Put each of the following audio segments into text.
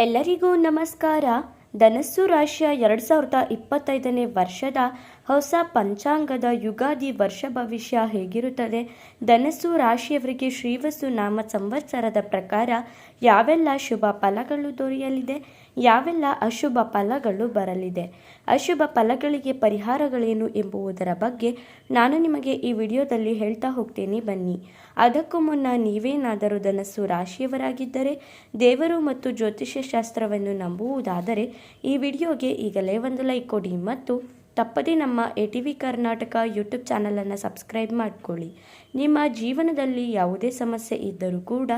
ಎಲ್ಲರಿಗೂ ನಮಸ್ಕಾರ. ಧನಸ್ಸು ರಾಶಿಯ ಎರಡು ಸಾವಿರದ ಇಪ್ಪತ್ತೈದನೇ ವರ್ಷದ ಹೊಸ ಪಂಚಾಂಗದ ಯುಗಾದಿ ವರ್ಷ ಭವಿಷ್ಯ ಹೇಗಿರುತ್ತದೆ? ಧನಸ್ಸು ರಾಶಿಯವರಿಗೆ ಶ್ರೀವಸ್ತು ನಾಮ ಸಂವತ್ಸರದ ಪ್ರಕಾರ ಯಾವೆಲ್ಲ ಶುಭ ಫಲಗಳು ದೊರೆಯಲಿದೆ? ಯಾವೆಲ್ಲ ಅಶುಭ ಫಲಗಳು ಬರಲಿದೆ? ಅಶುಭ ಫಲಗಳಿಗೆ ಪರಿಹಾರಗಳೇನು ಎಂಬುವುದರ ಬಗ್ಗೆ ನಾನು ನಿಮಗೆ ಈ ವಿಡಿಯೋದಲ್ಲಿ ಹೇಳ್ತಾ ಹೋಗ್ತೇನೆ. ಬನ್ನಿ. ಅದಕ್ಕೂ ಮುನ್ನ ನೀವೇನಾದರೂ ಧನಸ್ಸು ರಾಶಿಯವರಾಗಿದ್ದರೆ, ದೇವರು ಮತ್ತು ಜ್ಯೋತಿಷ್ಯ ಶಾಸ್ತ್ರವನ್ನು ನಂಬುವುದಾದರೆ, ಈ ವಿಡಿಯೋಗೆ ಈಗಲೇ ಒಂದು ಲೈಕ್ ಕೊಡಿ ಮತ್ತು ತಪ್ಪದೇ ನಮ್ಮ A T V Karnataka YouTube ಚಾನಲನ್ನು ಸಬ್ಸ್ಕ್ರೈಬ್ ಮಾಡಿಕೊಳ್ಳಿ. ನಿಮ್ಮ ಜೀವನದಲ್ಲಿ ಯಾವುದೇ ಸಮಸ್ಯೆ ಇದ್ದರೂ ಕೂಡ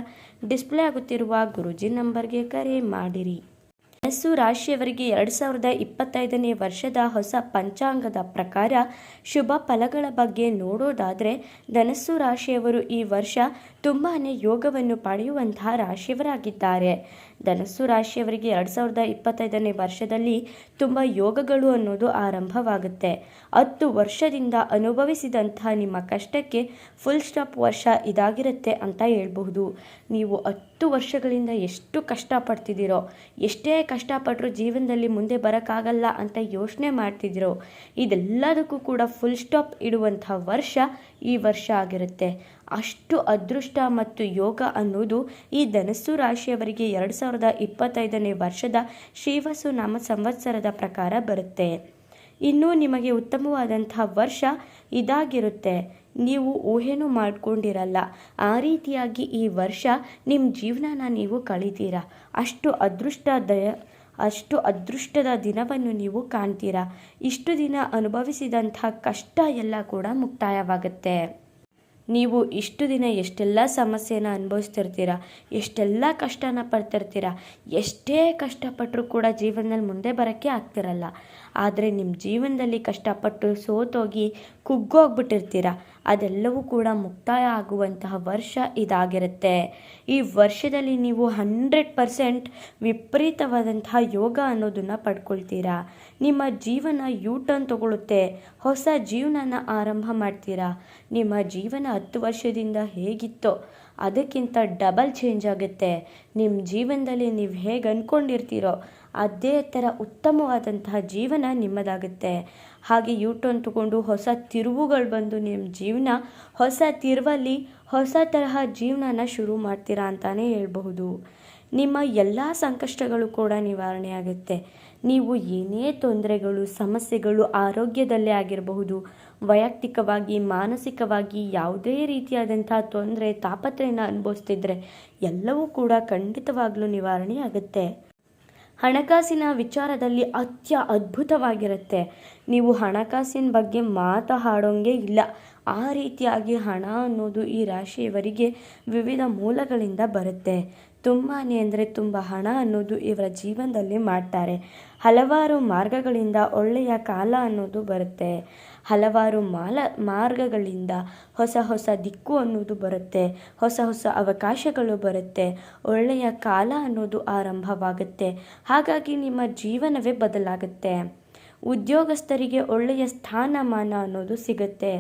ಡಿಸ್ಪ್ಲೇ ಆಗುತ್ತಿರುವ ಗುರುಜಿ ನಂಬರ್ಗೆ ಕರೆ ಮಾಡಿರಿ. ಧನಸ್ಸು ರಾಶಿಯವರಿಗೆ ಎರಡು ಸಾವಿರದ ಇಪ್ಪತ್ತೈದನೇ ವರ್ಷದ ಹೊಸ ಪಂಚಾಂಗದ ಪ್ರಕಾರ ಶುಭ ಫಲಗಳ ಬಗ್ಗೆ ನೋಡೋದಾದರೆ ಧನಸ್ಸು ರಾಶಿಯವರು ಈ ವರ್ಷ ತುಂಬಾ ಯೋಗವನ್ನು ಪಡೆಯುವಂತಹ ರಾಶಿಯವರಾಗಿದ್ದಾರೆ. ಧನಸ್ಸು ರಾಶಿಯವರಿಗೆ ಎರಡು ಸಾವಿರದ ಇಪ್ಪತ್ತೈದನೇ ವರ್ಷದಲ್ಲಿ ತುಂಬ ಯೋಗಗಳು ಅನ್ನೋದು ಆರಂಭವಾಗುತ್ತೆ. ಹತ್ತು ವರ್ಷದಿಂದ ಅನುಭವಿಸಿದಂತಹ ನಿಮ್ಮ ಕಷ್ಟಕ್ಕೆ ಫುಲ್ ಸ್ಟಾಪ್ ವರ್ಷ ಇದಾಗಿರುತ್ತೆ ಅಂತ ಹೇಳ್ಬಹುದು. ನೀವು ಹತ್ತು ವರ್ಷಗಳಿಂದ ಎಷ್ಟು ಕಷ್ಟಪಡ್ತಿದ್ದೀರೋ, ಎಷ್ಟೇ ಕಷ್ಟಪಟ್ಟರು ಜೀವನದಲ್ಲಿ ಮುಂದೆ ಬರೋಕ್ಕಾಗಲ್ಲ ಅಂತ ಯೋಚನೆ ಮಾಡ್ತಿದ್ದೀರೋ, ಇದೆಲ್ಲದಕ್ಕೂ ಕೂಡ ಫುಲ್ ಸ್ಟಾಪ್ ಇಡುವಂಥ ವರ್ಷ ಈ ವರ್ಷ ಆಗಿರುತ್ತೆ. ಅಷ್ಟು ಅದೃಷ್ಟ ಮತ್ತು ಯೋಗ ಅನ್ನೋದು ಈ ಧನಸ್ಸು ರಾಶಿಯವರಿಗೆ ಎರಡು ಸಾವಿರದ ಇಪ್ಪತ್ತೈದನೇ ವರ್ಷದ ಶ್ರೀವಸು ನಾಮ ಸಂವತ್ಸರದ ಪ್ರಕಾರ ಬರುತ್ತೆ. ಇನ್ನೂ ನಿಮಗೆ ಉತ್ತಮವಾದಂತಹ ವರ್ಷ ಇದಾಗಿರುತ್ತೆ. ನೀವು ಊಹೆನೂ ಮಾಡ್ಕೊಂಡಿರಲ್ಲ. ಆ ರೀತಿಯಾಗಿ ಈ ವರ್ಷ ನಿಮ್ಮ ಜೀವನನ ನೀವು ಕಳಿತೀರಾ? ಅಷ್ಟು ಅದೃಷ್ಟ ದಯ, ಅಷ್ಟು ಅದೃಷ್ಟದ ದಿನವನ್ನು ನೀವು ಕಾಣ್ತೀರಾ? ಇಷ್ಟು ದಿನ ಅನುಭವಿಸಿದಂಥ ಕಷ್ಟ ಎಲ್ಲ ಕೂಡ ಮುಕ್ತಾಯವಾಗುತ್ತೆ. ನೀವು ಇಷ್ಟು ದಿನ ಎಷ್ಟೆಲ್ಲ ಸಮಸ್ಯೆನ ಅನುಭವಿಸ್ತಿರ್ತೀರ, ಎಷ್ಟೆಲ್ಲ ಕಷ್ಟನ ಪಡ್ತಿರ್ತೀರ, ಎಷ್ಟೇ ಕಷ್ಟಪಟ್ಟರೂ ಕೂಡ ಜೀವನದಲ್ಲಿ ಮುಂದೆ ಬರೋಕ್ಕೆ ಆಗ್ತಿರಲ್ಲ. ಆದರೆ ನಿಮ್ಮ ಜೀವನದಲ್ಲಿ ಕಷ್ಟಪಟ್ಟು ಸೋತೋಗಿ ಕುಗ್ಗೋಗ್ಬಿಟ್ಟಿರ್ತೀರ, ಅದೆಲ್ಲವೂ ಕೂಡ ಮುಕ್ತಾಯ ಆಗುವಂತಹ ವರ್ಷ ಇದಾಗಿರುತ್ತೆ. ಈ ವರ್ಷದಲ್ಲಿ ನೀವು ಹಂಡ್ರೆಡ್ ಪರ್ಸೆಂಟ್ ವಿಪರೀತವಾದಂತಹ ಯೋಗ ಅನ್ನೋದನ್ನು ಪಡ್ಕೊಳ್ತೀರಾ. ನಿಮ್ಮ ಜೀವನ ಯೂಟರ್ನ್ ತಗೊಳ್ಳುತ್ತೆ ಹೊಸ ಜೀವನನ ಆರಂಭ ಮಾಡ್ತೀರಾ. ನಿಮ್ಮ ಜೀವನ ಹತ್ತು ವರ್ಷದಿಂದ ಹೇಗಿತ್ತೋ ಅದಕ್ಕಿಂತ ಡಬಲ್ ಚೇಂಜ್ ಆಗುತ್ತೆ. ನಿಮ್ಮ ಜೀವನದಲ್ಲಿ ನೀವು ಹೇಗೆ ಅಂದ್ಕೊಂಡಿರ್ತೀರೋ ಅದೇ ಥರ ಉತ್ತಮವಾದಂತಹ ಜೀವನ ನಿಮ್ಮದಾಗುತ್ತೆ. ಹಾಗೆ ಯೂ ಟರ್ನ್ ತಗೊಂಡು ಹೊಸ ತಿರುವುಗಳು ಬಂದು ನಿಮ್ಮ ಜೀವನ ಹೊಸ ತಿರುವಲ್ಲಿ ಹೊಸ ತರಹ ಜೀವನನ ಶುರು ಮಾಡ್ತೀರಾ ಅಂತಲೇ ಹೇಳ್ಬಹುದು. ನಿಮ್ಮ ಎಲ್ಲ ಸಂಕಷ್ಟಗಳು ಕೂಡ ನಿವಾರಣೆ ಆಗುತ್ತೆ. ನೀವು ಏನೇ ತೊಂದರೆಗಳು, ಸಮಸ್ಯೆಗಳು ಆರೋಗ್ಯದಲ್ಲೇ ಆಗಿರಬಹುದು. ವೈಯಕ್ತಿಕವಾಗಿ, ಮಾನಸಿಕವಾಗಿ ಯಾವುದೇ ರೀತಿಯಾದಂಥ ತೊಂದರೆ ತಾಪತ್ರೆಯನ್ನು ಅನುಭವಿಸ್ತಿದ್ರೆ ಎಲ್ಲವೂ ಕೂಡ ಖಂಡಿತವಾಗ್ಲೂ ನಿವಾರಣೆ ಆಗುತ್ತೆ ಹಣಕಾಸಿನ ವಿಚಾರದಲ್ಲಿ ಅತ್ಯ ಅದ್ಭುತವಾಗಿರುತ್ತೆ. ನೀವು ಹಣಕಾಸಿನ ಬಗ್ಗೆ ಮಾತಾಡೋಂಗೆ ಇಲ್ಲ. ಆ ರೀತಿಯಾಗಿ ಹಣ ಅನ್ನೋದು ಈ ರಾಶಿಯವರಿಗೆ ವಿವಿಧ ಮೂಲಗಳಿಂದ ಬರುತ್ತೆ. ತುಂಬಾ ಅಂದರೆ ತುಂಬ ಹಣ ಅನ್ನೋದು ಇವರ ಜೀವನದಲ್ಲಿ ಮಾಡ್ತಾರೆ. ಹಲವಾರು ಮಾರ್ಗಗಳಿಂದ ಒಳ್ಳೆಯ ಕಾಲ ಅನ್ನೋದು ಬರುತ್ತೆ. ಹಲವಾರು ಮಾಲ, ಮಾರ್ಗಗಳಿಂದ ಹೊಸ ಹೊಸ ದಿಕ್ಕು ಅನ್ನೋದು ಬರುತ್ತೆ. ಹೊಸ ಹೊಸ ಅವಕಾಶಗಳು ಬರುತ್ತೆ. ಒಳ್ಳೆಯ ಕಾಲ ಅನ್ನೋದು ಆರಂಭವಾಗುತ್ತೆ. ಹಾಗಾಗಿ ನಿಮ್ಮ ಜೀವನವೇ ಬದಲಾಗುತ್ತೆ. ಉದ್ಯೋಗಸ್ಥರಿಗೆ ಒಳ್ಳೆಯ ಸ್ಥಾನಮಾನ ಅನ್ನೋದು ಸಿಗುತ್ತೆ.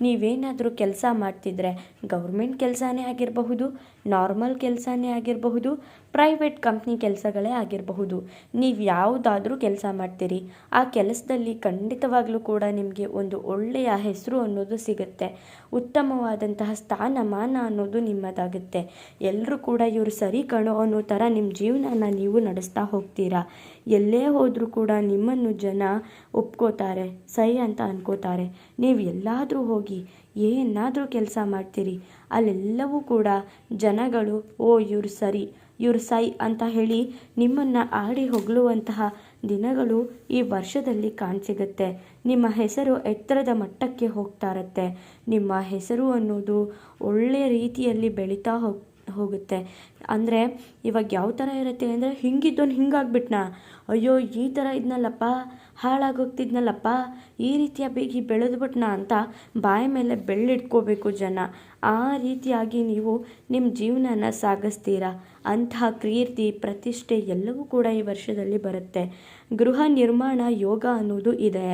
ನೀವೇನಾದರೂ ಕೆಲಸ ಮಾಡ್ತಿದ್ರೆ ಗೌರ್ಮೆಂಟ್ ಕೆಲಸನೇ ಆಗಿರಬಹುದು, ನಾರ್ಮಲ್ ಕೆಲಸನೇ ಆಗಿರಬಹುದು, ಪ್ರೈವೇಟ್ ಕಂಪ್ನಿ ಕೆಲಸಗಳೇ ಆಗಿರಬಹುದು. ನೀವು ಯಾವುದಾದ್ರೂ ಕೆಲಸ ಮಾಡ್ತೀರಿ. ಆ ಕೆಲಸದಲ್ಲಿ ಖಂಡಿತವಾಗ್ಲೂ ಕೂಡ ನಿಮಗೆ ಒಂದು ಒಳ್ಳೆಯ ಹೆಸರು ಅನ್ನೋದು ಸಿಗುತ್ತೆ. ಉತ್ತಮವಾದಂತಹ ಸ್ಥಾನಮಾನ ಅನ್ನೋದು ನಿಮ್ಮದಾಗುತ್ತೆ. ಎಲ್ಲರೂ ಕೂಡ ಇವರು ಸರಿ ಕಣೋ ಅನ್ನೋ ಥರ ನಿಮ್ಮ ಜೀವನನ ನೀವು ನಡೆಸ್ತಾ ಹೋಗ್ತೀರಾ. ಎಲ್ಲೇ ಹೋದರೂ ಕೂಡ ನಿಮ್ಮನ್ನು ಜನ ಒಪ್ಕೋತಾರೆ, ಸೈ ಅಂತ ಅನ್ಕೋತಾರೆ. ನೀವು ಎಲ್ಲಾದರೂ ಹೋಗಿ ಏನಾದರೂ ಕೆಲಸ ಮಾಡ್ತೀರಿ. ಅಲ್ಲೆಲ್ಲವೂ ಕೂಡ ಜನಗಳು, ಓ ಇವ್ರು ಸರಿ, ಇವ್ರು ಸೈ ಅಂತ ಹೇಳಿ ನಿಮ್ಮನ್ನು ಆಡಿ ಹೊಗಳುವಂತಹ ದಿನಗಳು ಈ ವರ್ಷದಲ್ಲಿ ಕಾಣಸಿಗುತ್ತೆ. ನಿಮ್ಮ ಹೆಸರು ಎತ್ತರದ ಮಟ್ಟಕ್ಕೆ ಹೋಗ್ತಾ ಇರುತ್ತೆ. ನಿಮ್ಮ ಹೆಸರು ಅನ್ನೋದು ಒಳ್ಳೆಯ ರೀತಿಯಲ್ಲಿ ಬೆಳೀತಾ ಹೋಗ್ ಹೋಗುತ್ತೆ. ಅಂದರೆ ಇವಾಗ ಯಾವ ಥರ ಇರುತ್ತೆ ಅಂದರೆ ಹಿಂಗಿದ್ದೊಂದು ಹಿಂಗಾಗ್ಬಿಟ್ನಾ? ಅಯ್ಯೋ, ಈ ಥರ ಇದ್ನಲ್ಲಪ್ಪ, ಹಾಳಾಗೋಗ್ತಿದ್ನಲ್ಲಪ್ಪ, ಈ ರೀತಿಯ ಬೇಗಿ ಬೆಳೆದ್ಬಿಟ್ನ ಅಂತ ಬಾಯಿ ಮೇಲೆ ಬೆಳ್ಳಿಟ್ಕೋಬೇಕು ಜನ. ಆ ರೀತಿಯಾಗಿ ನೀವು ನಿಮ್ಮ ಜೀವನನ ಸಾಗಿಸ್ತೀರಾ? ಅಂತಹ ಕೀರ್ತಿ, ಪ್ರತಿಷ್ಠೆ ಎಲ್ಲವೂ ಕೂಡ ಈ ವರ್ಷದಲ್ಲಿ ಬರುತ್ತೆ. ಗೃಹ ನಿರ್ಮಾಣ ಯೋಗ ಅನ್ನೋದು ಇದೆ.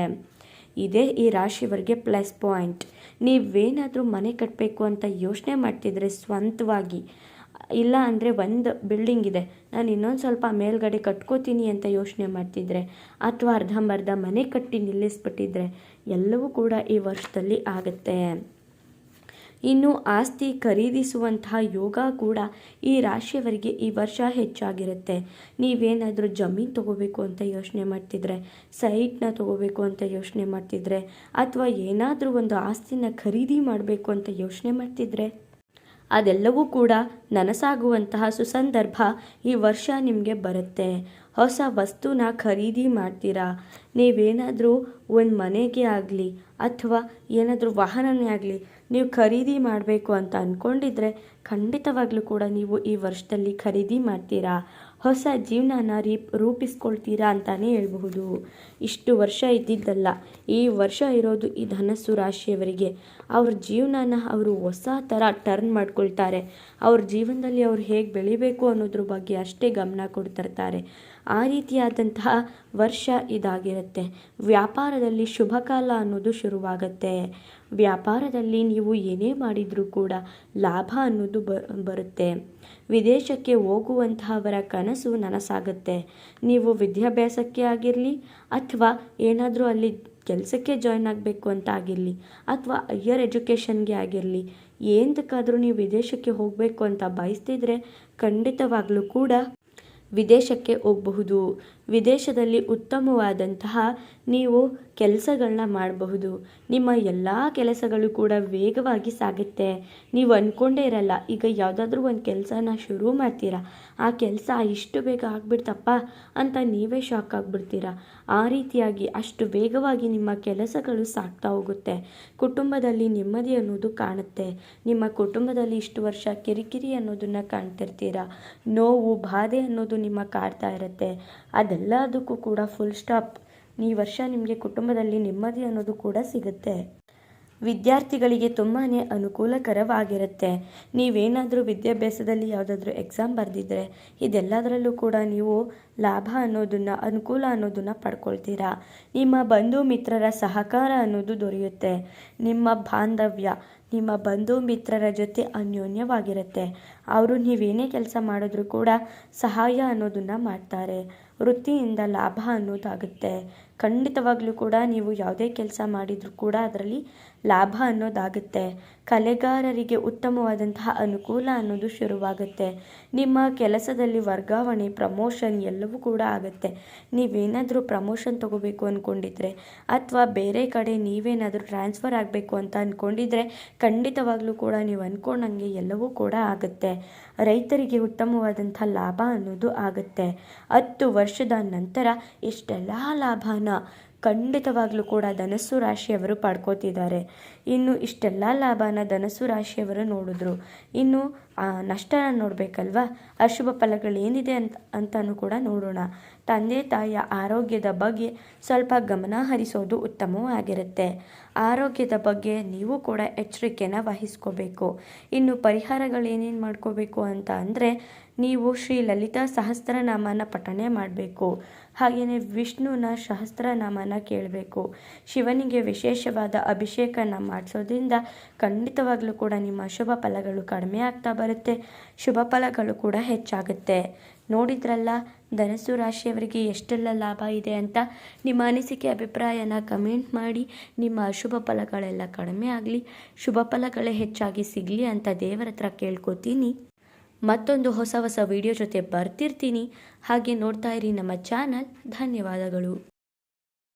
ಇದೇ ಈ ರಾಶಿಯವರಿಗೆ ಪ್ಲಸ್ ಪಾಯಿಂಟ್ ನೀವೇನಾದರೂ ಮನೆ ಕಟ್ಟಬೇಕು ಅಂತ ಯೋಚನೆ ಮಾಡ್ತಿದ್ರೆ ಸ್ವಂತವಾಗಿ, ಇಲ್ಲ ಅಂದರೆ ಒಂದು ಬಿಲ್ಡಿಂಗ್ ಇದೆ, ನಾನು ಇನ್ನೊಂದು ಸ್ವಲ್ಪ ಮೇಲ್ಗಡೆ ಕಟ್ಕೋತೀನಿ ಅಂತ ಯೋಚನೆ ಮಾಡ್ತಿದ್ರೆ, ಅಥವಾ ಅರ್ಧಂಬರ್ಧ ಮನೆ ಕಟ್ಟಿ ನಿಲ್ಲಿಸ್ಬಿಟ್ಟಿದ್ರೆ ಎಲ್ಲವೂ ಕೂಡ ಈ ವರ್ಷದಲ್ಲಿ ಆಗುತ್ತೆ. ಇನ್ನು ಆಸ್ತಿ ಖರೀದಿಸುವಂತಹ ಯೋಗ ಕೂಡ ಈ ರಾಶಿಯವರಿಗೆ ಈ ವರ್ಷ ಹೆಚ್ಚಾಗಿರುತ್ತೆ. ನೀವೇನಾದರೂ ಜಮೀನು ತಗೋಬೇಕು ಅಂತ ಯೋಚನೆ ಮಾಡ್ತಿದ್ರೆ ಸೈಟ್ನ ತಗೋಬೇಕು ಅಂತ ಯೋಚನೆ ಮಾಡ್ತಿದ್ರೆ, ಅಥವಾ ಏನಾದರೂ ಒಂದು ಆಸ್ತಿನ ಖರೀದಿ ಮಾಡಬೇಕು ಅಂತ ಯೋಚನೆ ಮಾಡ್ತಿದ್ರೆ, ಅದೆಲ್ಲವೂ ಕೂಡ ನನಸಾಗುವಂತಹ ಸುಸಂದರ್ಭ ಈ ವರ್ಷ ನಿಮಗೆ ಬರುತ್ತೆ. ಹೊಸ ವಸ್ತುನ ಖರೀದಿ ಮಾಡ್ತೀರಾ? ನೀವೇನಾದರೂ ಒಂದು ಮನೆಗೆ ಆಗಲಿ, ಅಥವಾ ಏನಾದರೂ ವಾಹನನೇ ಆಗಲಿ ನೀವು ಖರೀದಿ ಮಾಡಬೇಕು ಅಂತ ಅಂದ್ಕೊಂಡಿದ್ರೆ ಖಂಡಿತವಾಗ್ಲೂ ಕೂಡ ನೀವು ಈ ವರ್ಷದಲ್ಲಿ ಖರೀದಿ ಮಾಡ್ತೀರಾ? ಹೊಸ ಜೀವನನ ರೀಪ್ ರೂಪಿಸ್ಕೊಳ್ತೀರಾ ಅಂತಲೇ ಹೇಳಬಹುದು. ಇಷ್ಟು ವರ್ಷ ಇದ್ದಿದ್ದಲ್ಲ. ಈ ವರ್ಷ ಇರೋದು ಈ ಧನಸ್ಸು ರಾಶಿಯವರಿಗೆ. ಅವ್ರ ಜೀವನನ ಅವರು ಹೊಸ ಥರ ಟರ್ನ್ ಮಾಡ್ಕೊಳ್ತಾರೆ. ಅವ್ರ ಜೀವನದಲ್ಲಿ ಅವ್ರು ಹೇಗೆ ಬೆಳಿಬೇಕು ಅನ್ನೋದ್ರ ಬಗ್ಗೆ ಅಷ್ಟೇ ಗಮನ ಕೊಡ್ತಿರ್ತಾರೆ ಆ ರೀತಿಯಾದಂತಹ ವರ್ಷ ಇದಾಗಿರುತ್ತೆ. ವ್ಯಾಪಾರದಲ್ಲಿ ಶುಭ ಕಾಲ ಅನ್ನೋದು ಶುರುವಾಗುತ್ತೆ. ವ್ಯಾಪಾರದಲ್ಲಿ ನೀವು ಏನೇ ಮಾಡಿದರೂ ಕೂಡ ಲಾಭ ಅನ್ನೋದು ಬರುತ್ತೆ. ವಿದೇಶಕ್ಕೆ ಹೋಗುವಂತಹವರ ಕನಸು ನನಸಾಗುತ್ತೆ. ನೀವು ವಿದ್ಯಾಭ್ಯಾಸಕ್ಕೆ ಆಗಿರಲಿ ಅಥವಾ ಏನಾದರೂ ಅಲ್ಲಿ ಕೆಲಸಕ್ಕೆ ಜಾಯ್ನ್ ಆಗಬೇಕು ಅಂತ ಆಗಿರಲಿ ಅಥವಾ ಹೈಯರ್ ಎಜುಕೇಷನ್ಗೆ ಆಗಿರಲಿ ಏನದಕ್ಕಾದರೂ ನೀವು ವಿದೇಶಕ್ಕೆ ಹೋಗಬೇಕು ಅಂತ ಬಯಸ್ತಿದ್ರೆ ಖಂಡಿತವಾಗಲೂ ಕೂಡ ವಿದೇಶಕ್ಕೆ ಹೋಗಬಹುದು. ವಿದೇಶದಲ್ಲಿ ಉತ್ತಮವಾದಂತಹ ನೀವು ಕೆಲಸಗಳನ್ನ ಮಾಡಬಹುದು. ನಿಮ್ಮ ಎಲ್ಲ ಕೆಲಸಗಳು ಕೂಡ ವೇಗವಾಗಿ ಸಾಗುತ್ತೆ. ನೀವು ಅಂದ್ಕೊಂಡೇ ಇರಲ್ಲ, ಈಗ ಯಾವುದಾದ್ರೂ ಒಂದು ಕೆಲಸನ ಶುರು ಮಾಡ್ತೀರಾ ಆ ಕೆಲಸ ಇಷ್ಟು ಬೇಗ ಆಗ್ಬಿಡ್ತಪ್ಪ ಅಂತ ನೀವೇ ಶಾಕ್ ಆಗ್ಬಿಡ್ತೀರಾ? ಆ ರೀತಿಯಾಗಿ ಅಷ್ಟು ವೇಗವಾಗಿ ನಿಮ್ಮ ಕೆಲಸಗಳು ಸಾಗ್ತಾ ಹೋಗುತ್ತೆ. ಕುಟುಂಬದಲ್ಲಿ ನೆಮ್ಮದಿ ಅನ್ನೋದು ಕಾಣುತ್ತೆ. ನಿಮ್ಮ ಕುಟುಂಬದಲ್ಲಿ ಇಷ್ಟು ವರ್ಷ ಕಿರಿಕಿರಿ ಅನ್ನೋದನ್ನು ಕಾಣ್ತಿರ್ತೀರಾ? ನೋವು, ಬಾಧೆ ಅನ್ನೋದು ನಿಮ್ಮ ಕಾಡ್ತಾ ಇರುತ್ತೆ. ಅದೆಲ್ಲದಕ್ಕೂ ಕೂಡ ಫುಲ್ ಸ್ಟಾಪ್ ಈ ವರ್ಷ ನಿಮಗೆ ಕುಟುಂಬದಲ್ಲಿ ನೆಮ್ಮದಿ ಅನ್ನೋದು ಕೂಡ ಸಿಗುತ್ತೆ. ವಿದ್ಯಾರ್ಥಿಗಳಿಗೆ ತುಂಬಾ ಅನುಕೂಲಕರವಾಗಿರುತ್ತೆ. ನೀವೇನಾದರೂ ವಿದ್ಯಾಭ್ಯಾಸದಲ್ಲಿ ಯಾವುದಾದ್ರೂ ಎಕ್ಸಾಮ್ ಬರೆದಿದ್ರೆ ಇದೆಲ್ಲದರಲ್ಲೂ ಕೂಡ ನೀವು ಲಾಭ ಅನ್ನೋದನ್ನು, ಅನುಕೂಲ ಅನ್ನೋದನ್ನು ಪಡ್ಕೊಳ್ತೀರಾ? ನಿಮ್ಮ ಬಂಧು ಮಿತ್ರರ ಸಹಕಾರ ಅನ್ನೋದು ದೊರೆಯುತ್ತೆ. ನಿಮ್ಮ ಬಾಂಧವ್ಯ, ನಿಮ್ಮ ಬಂಧು ಮಿತ್ರರ ಜೊತೆ ಅನ್ಯೋನ್ಯವಾಗಿರುತ್ತೆ. ಅವರು ನೀವೇನೇ ಕೆಲಸ ಮಾಡಿದ್ರೂ ಕೂಡ ಸಹಾಯ ಅನ್ನೋದನ್ನು ಮಾಡ್ತಾರೆ. ವೃತ್ತಿಯಿಂದ ಲಾಭ ಅನ್ನೋದಾಗುತ್ತೆ. ಖಂಡಿತವಾಗ್ಲೂ ಕೂಡ ನೀವು ಯಾವುದೇ ಕೆಲಸ ಮಾಡಿದರೂ ಕೂಡ ಅದರಲ್ಲಿ ಲಾಭ ಅನ್ನೋದಾಗುತ್ತೆ. ಕಲೆಗಾರರಿಗೆ ಉತ್ತಮವಾದಂತಹ ಅನುಕೂಲ ಅನ್ನೋದು ಶುರುವಾಗುತ್ತೆ. ನಿಮ್ಮ ಕೆಲಸದಲ್ಲಿ ವರ್ಗಾವಣೆ, ಪ್ರಮೋಷನ್ ಎಲ್ಲವೂ ಕೂಡ ಆಗುತ್ತೆ. ನೀವೇನಾದರೂ ಪ್ರಮೋಷನ್ ತಗೋಬೇಕು ಅಂದ್ಕೊಂಡಿದ್ರೆ ಅಥವಾ ಬೇರೆ ಕಡೆ ನೀವೇನಾದರೂ ಟ್ರಾನ್ಸ್ಫರ್ ಆಗಬೇಕು ಅಂತ ಅಂದ್ಕೊಂಡಿದ್ರೆ ಖಂಡಿತವಾಗ್ಲೂ ಕೂಡ ನೀವು ಅಂದ್ಕೊಂಡಂಗೆ ಎಲ್ಲವೂ ಕೂಡ ಆಗುತ್ತೆ. ರೈತರಿಗೆ ಉತ್ತಮವಾದಂಥ ಲಾಭ ಅನ್ನೋದು ಆಗುತ್ತೆ. ಹತ್ತು ವರ್ಷದ ನಂತರ ಇಷ್ಟೆಲ್ಲ ಲಾಭನ ಖಂಡಿತವಾಗ್ಲೂ ಕೂಡ ಧನಸ್ಸು ರಾಶಿಯವರು ಪಡ್ಕೋತಿದ್ದಾರೆ. ಇನ್ನು ಇಷ್ಟೆಲ್ಲ ಲಾಭನ ಧನಸ್ಸು ರಾಶಿಯವರು ನೋಡಿದ್ರು. ಇನ್ನು ನಷ್ಟನ ನೋಡಬೇಕಲ್ವಾ? ಅಶುಭ ಫಲಗಳೇನಿದೆ ಅಂತ ಅಂತಲೂ ಕೂಡ ನೋಡೋಣ. ತಂದೆ, ತಾಯಿಯ ಆರೋಗ್ಯದ ಬಗ್ಗೆ ಸ್ವಲ್ಪ ಗಮನ ಹರಿಸೋದು ಉತ್ತಮವಾಗಿರುತ್ತೆ ಆರೋಗ್ಯದ ಬಗ್ಗೆ ನೀವು ಕೂಡ ಎಚ್ಚರಿಕೆನ ವಹಿಸ್ಕೋಬೇಕು. ಇನ್ನು ಪರಿಹಾರಗಳೇನೇನು ಮಾಡ್ಕೋಬೇಕು ಅಂತ ಅಂದರೆ, ನೀವು ಶ್ರೀ ಲಲಿತಾ ಸಹಸ್ರನಾಮನ ಪಠನೆ ಮಾಡಬೇಕು. ಹಾಗೆಯೇ ವಿಷ್ಣುನ ಸಹಸ್ರನಾಮನ ಕೇಳಬೇಕು. ಶಿವನಿಗೆ ವಿಶೇಷವಾದ ಅಭಿಷೇಕನ ಮಾಡಿಸೋದ್ರಿಂದ ಖಂಡಿತವಾಗ್ಲೂ ಕೂಡ ನಿಮ್ಮ ಶುಭ ಫಲಗಳು ಕಡಿಮೆ ಆಗ್ತಾ ಬರುತ್ತೆ. ಶುಭ ಫಲಗಳು ಕೂಡ ಹೆಚ್ಚಾಗುತ್ತೆ. ನೋಡಿದ್ರಲ್ಲ, ಧನಸ್ಸು ರಾಶಿಯವರಿಗೆ ಎಷ್ಟೆಲ್ಲ ಲಾಭ ಇದೆ ಅಂತ? ನಿಮ್ಮ ಅನಿಸಿಕೆ, ಅಭಿಪ್ರಾಯನ ಕಮೆಂಟ್ ಮಾಡಿ. ನಿಮ್ಮ ಅಶುಭ ಫಲಗಳೆಲ್ಲ ಕಡಿಮೆ ಆಗಲಿ, ಶುಭ ಫಲಗಳೇ ಹೆಚ್ಚಾಗಿ ಸಿಗಲಿ ಅಂತ ದೇವರ ಹತ್ರ ಕೇಳ್ಕೊತೀನಿ. ಮತ್ತೊಂದು ಹೊಸ ಹೊಸ ವಿಡಿಯೋ ಜೊತೆ ಬರ್ತಿರ್ತೀನಿ. ಹಾಗೆ ನೋಡ್ತಾ ಇರಿ ನಮ್ಮ ಚಾನಲ್. ಧನ್ಯವಾದಗಳು.